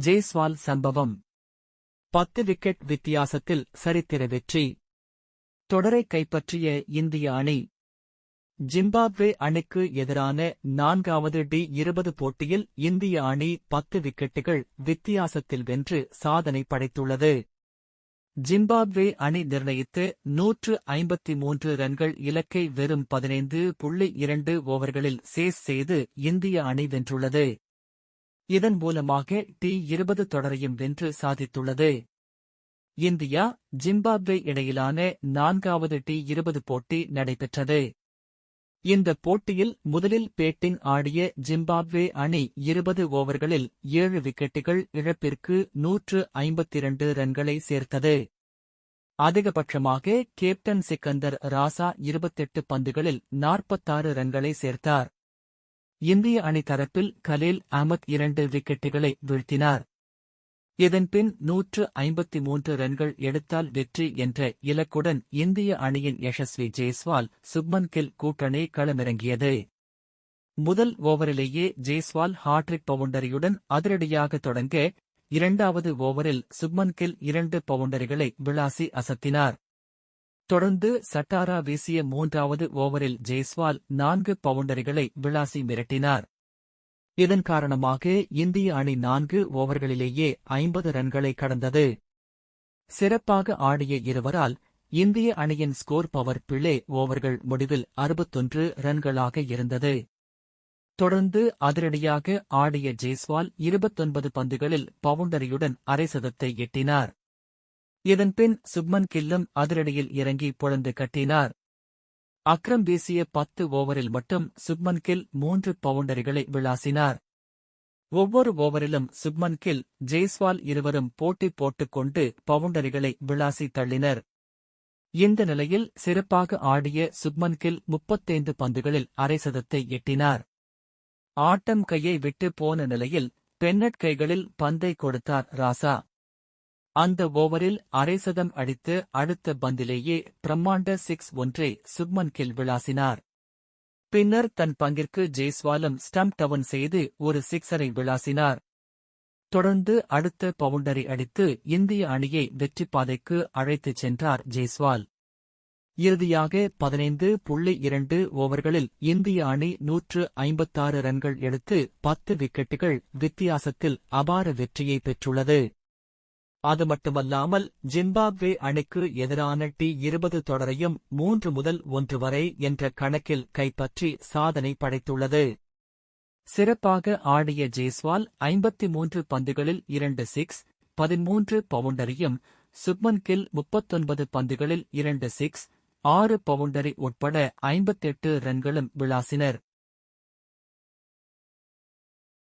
ஜெய்ஸ்வால் சம்பவம். பத்து விக்கெட் வித்தியாசத்தில் சரித்திர வெற்றி. தொடரை கைப்பற்றிய இந்திய அணி. ஜிம்பாப்வே அணிக்கு எதிரான நான்காவது டி இருபது போட்டியில் இந்திய அணி பத்து விக்கெட்டுகள் வித்தியாசத்தில் வென்று சாதனை படைத்துள்ளது. ஜிம்பாப்வே அணி நிர்ணயித்து நூற்று ஐம்பத்தி மூன்று ரன்கள் இலக்கை வெறும் பதினைந்து புள்ளி இரண்டு ஓவர்களில் சேஸ் செய்து இந்திய அணி வென்றுள்ளது. இதன் மூலமாக டி இருபது தொடரையும் வென்று சாதித்துள்ளது. இந்தியா ஜிம்பாப்வே இடையிலான நான்காவது டி இருபது போட்டி நடைபெற்றது. இந்த போட்டியில் முதலில் பேட்டிங் ஆடிய ஜிம்பாப்வே அணி இருபது ஓவர்களில் ஏழு விக்கெட்டுகள் இழப்பிற்கு நூற்று ஐம்பத்திரண்டு ரன்களை சேர்த்தது. அதிகபட்சமாக கேப்டன் சிக்கந்தர் ராசா இருபத்தெட்டு பந்துகளில் நாற்பத்தாறு ரன்களை சேர்த்தார். இந்திய அணி தரப்பில் கலீல் அஹமத் இரண்டு விக்கெட்டுகளை வீழ்த்தினார். இதன்பின் நூற்று ஐம்பத்தி மூன்று ரன்கள் எடுத்தால் வெற்றி என்ற இலக்குடன் இந்திய அணியின் யசஸ்வி ஜெய்ஸ்வால் சுப்மன் கில் கூட்டணி களமிறங்கியது. முதல் ஓவரிலேயே ஜெய்ஸ்வால் ஹாட்ரிக் பவுண்டரியுடன் அதிரடியாக தொடங்க இரண்டாவது ஓவரில் சுப்மன் கில் இரண்டு பவுண்டரிகளை விளாசி அசத்தினார். தொடர்ந்து சட்டாரா வீசிய மூன்றாவது ஓவரில் ஜெய்ஸ்வால் நான்கு பவுண்டரிகளை விளாசி மிரட்டினார். இதன் காரணமாக இந்திய அணி நான்கு ஓவர்களிலேயே ஐம்பது ரன்களை கடந்தது. சிறப்பாக ஆடிய இருவரால் இந்திய அணியின் ஸ்கோர் பவர் பிளே ஓவர்கள் முடிவில் அறுபத்தொன்று ரன்களாக இருந்தது. தொடர்ந்து அதிரடியாக ஆடிய ஜெய்ஸ்வால் இருபத்தொன்பது பந்துகளில் பவுண்டரியுடன் அரைசதத்தை எட்டினார். இதன்பின் சுப்மன் கில்லும் அதிரடியில் இறங்கி புழந்து கட்டினார். அக்ரம் வீசிய பத்து ஓவரில் மட்டும் சுப்மன் கில் மூன்று பவுண்டரிகளை விளாசினார். ஒவ்வொரு ஓவரிலும் சுப்மன் கில் ஜெய்ஸ்வால் இருவரும் போட்டி போட்டுக்கொண்டு பவுண்டரிகளை விளாசி தள்ளினர். இந்த நிலையில் சிறப்பாக ஆடிய சுப்மன் கில் முப்பத்தைந்து பந்துகளில் அரை சதத்தை எட்டினார். ஆட்டம் கையை விட்டு போன நிலையில் பென்னட் கைகளில் பந்தை கொடுத்தார் ராசா. அந்த ஓவரில் அரை சதம் அடித்து அடுத்த பந்திலேயே பிரம்மாண்ட சிக்ஸ் ஒன்றை சுப்மன் கில் விளாசினார். பின்னர் தன் பங்கிற்கு ஜெய்ஸ்வாலும் ஸ்டம்ப் டவுன் செய்து ஒரு சிக்ஸரை விளாசினார். தொடர்ந்து அடுத்த பவுண்டரி அடித்து இந்திய அணியை வெற்றி பாதைக்கு அழைத்துச் சென்றார் ஜெய்ஸ்வால். இறுதியாக பதினைந்து புள்ளி இரண்டு ஓவர்களில் இந்திய அணி நூற்று ஐம்பத்தாறு ரன்கள் எடுத்து பத்து விக்கெட்டுகள் வித்தியாசத்தில் அபார வெற்றியை பெற்றுள்ளது. அது மட்டுமல்லாமல் ஜிம்பாப்வே அணிக்கு எதிரான டி இருபது தொடரையும் மூன்று முதல் ஒன்று வரை என்ற கணக்கில் கைப்பற்றி சாதனை படைத்துள்ளது. சிறப்பாக ஆடிய ஜெய்ஸ்வால் ஐம்பத்தி மூன்று பந்துகளில் இரண்டு சிக்ஸ் பதிமூன்று பவுண்டரியும் சுப்மன் கில் முப்பத்தொன்பது பந்துகளில் இரண்டு சிக்ஸ் ஆறு பவுண்டரி உட்பட ஐம்பத்தெட்டு ரன்களும் விளாசினர்.